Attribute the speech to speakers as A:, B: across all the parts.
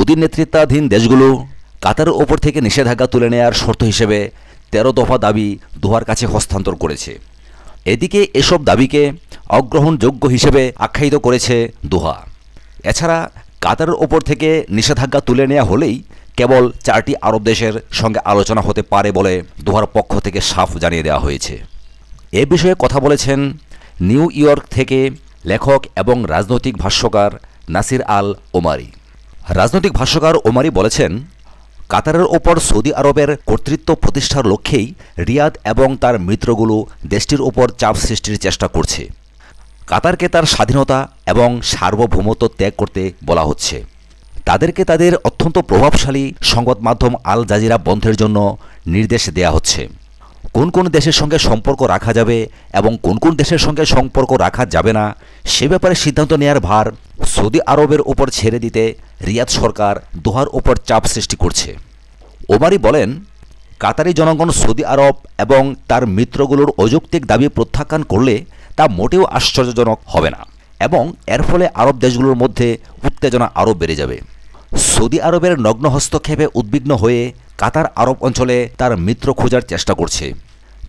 A: Saudi নেতৃত্বাধীন দেশগুলো কাতারের ওপর থেকে নিষেধাজ্ঞা তুলে নেয়ার শর্ত হিসেবে তেরো দফা দাবি দোহার কাছে হস্তান্তর করেছে। এদিকে এসব দাবিকে অগ্রহণযোগ্য হিসেবে আখ্যায়িত করেছে দোহা। এছাড়া কাতারের ওপর থেকে নিষেধাজ্ঞা তুলে নেওয়া হলেই কেবল চারটি আরব দেশের সঙ্গে আলোচনা হতে পারে বলে দোহার পক্ষ থেকে সাফ জানিয়ে দেওয়া হয়েছে। এ বিষয়ে কথা বলেছেন নিউ ইয়র্ক থেকে লেখক এবং রাজনৈতিক ভাষ্যকার নাসির আল ওমারি। রাজনৈতিক ভাষ্যকার ওমারি বলেছেন, কাতারের ওপর সৌদি আরবের কর্তৃত্ব প্রতিষ্ঠার লক্ষ্যেই রিয়াদ এবং তার মিত্রগুলো দেশটির ওপর চাপ সৃষ্টির চেষ্টা করছে। কাতারকে তার স্বাধীনতা এবং সার্বভৌমত্ব ত্যাগ করতে বলা হচ্ছে। তাদেরকে তাদের অত্যন্ত প্রভাবশালী সংবাদ মাধ্যম আল জাজিরা বন্ধের জন্য নির্দেশ দেয়া হচ্ছে। কোন কোন দেশের সঙ্গে সম্পর্ক রাখা যাবে এবং কোন কোন দেশের সঙ্গে সম্পর্ক রাখা যাবে না, সে ব্যাপারে সিদ্ধান্ত নেয়ার ভার সৌদি আরবের ওপর ছেড়ে দিতে রিয়াদ সরকার দোহার ওপর চাপ সৃষ্টি করছে। ওমারি বলেন, কাতারি জনগণ সৌদি আরব এবং তার মিত্রগুলোর অযৌক্তিক দাবি প্রত্যাখ্যান করলে তা মোটেও আশ্চর্যজনক হবে না এবং এর ফলে আরব দেশগুলোর মধ্যে উত্তেজনা আরও বেড়ে যাবে। সৌদি আরবের নগ্ন হস্তক্ষেপে উদ্বিগ্ন হয়ে কাতার আরব অঞ্চলে তার মিত্র খোঁজার চেষ্টা করছে।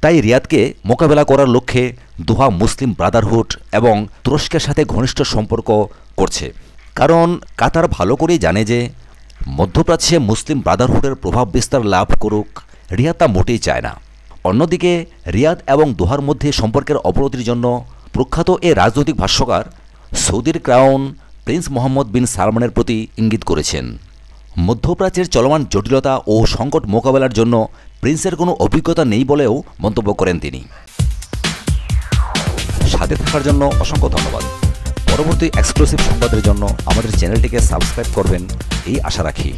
A: তাই রিয়াদকে মোকাবেলা করার লক্ষ্যে দোহা মুসলিম ব্রাদারহুড এবং তুরস্কের সাথে ঘনিষ্ঠ সম্পর্ক করছে। কারণ কাতার ভালো করেই জানে যে, মধ্যপ্রাচ্যে মুসলিম ব্রাদারহুডের প্রভাব বিস্তার লাভ করুক রিয়াদ তা মোটেই চায় না। অন্যদিকে রিয়াদ এবং দোহার মধ্যে সম্পর্কের অবনতির জন্য প্রখ্যাত এ রাজনৈতিক ভাষ্যকার সৌদির ক্রাউন প্রিন্স মোহাম্মদ বিন সালমানের প্রতি ইঙ্গিত করেছেন। মধ্যপ্রাচ্যের চলমান জটিলতা ও সংকট মোকাবেলার জন্য প্রিন্সের কোনো অভিজ্ঞতা নেই বলেও মন্তব্য করেন তিনি। সাথে থাকার জন্য অসংখ্য ধন্যবাদ। পরবর্তী এক্সক্লুসিভ সংবাদের জন্য আমাদের চ্যানেলটিকে সাবস্ক্রাইব করবেন, এই আশা রাখি।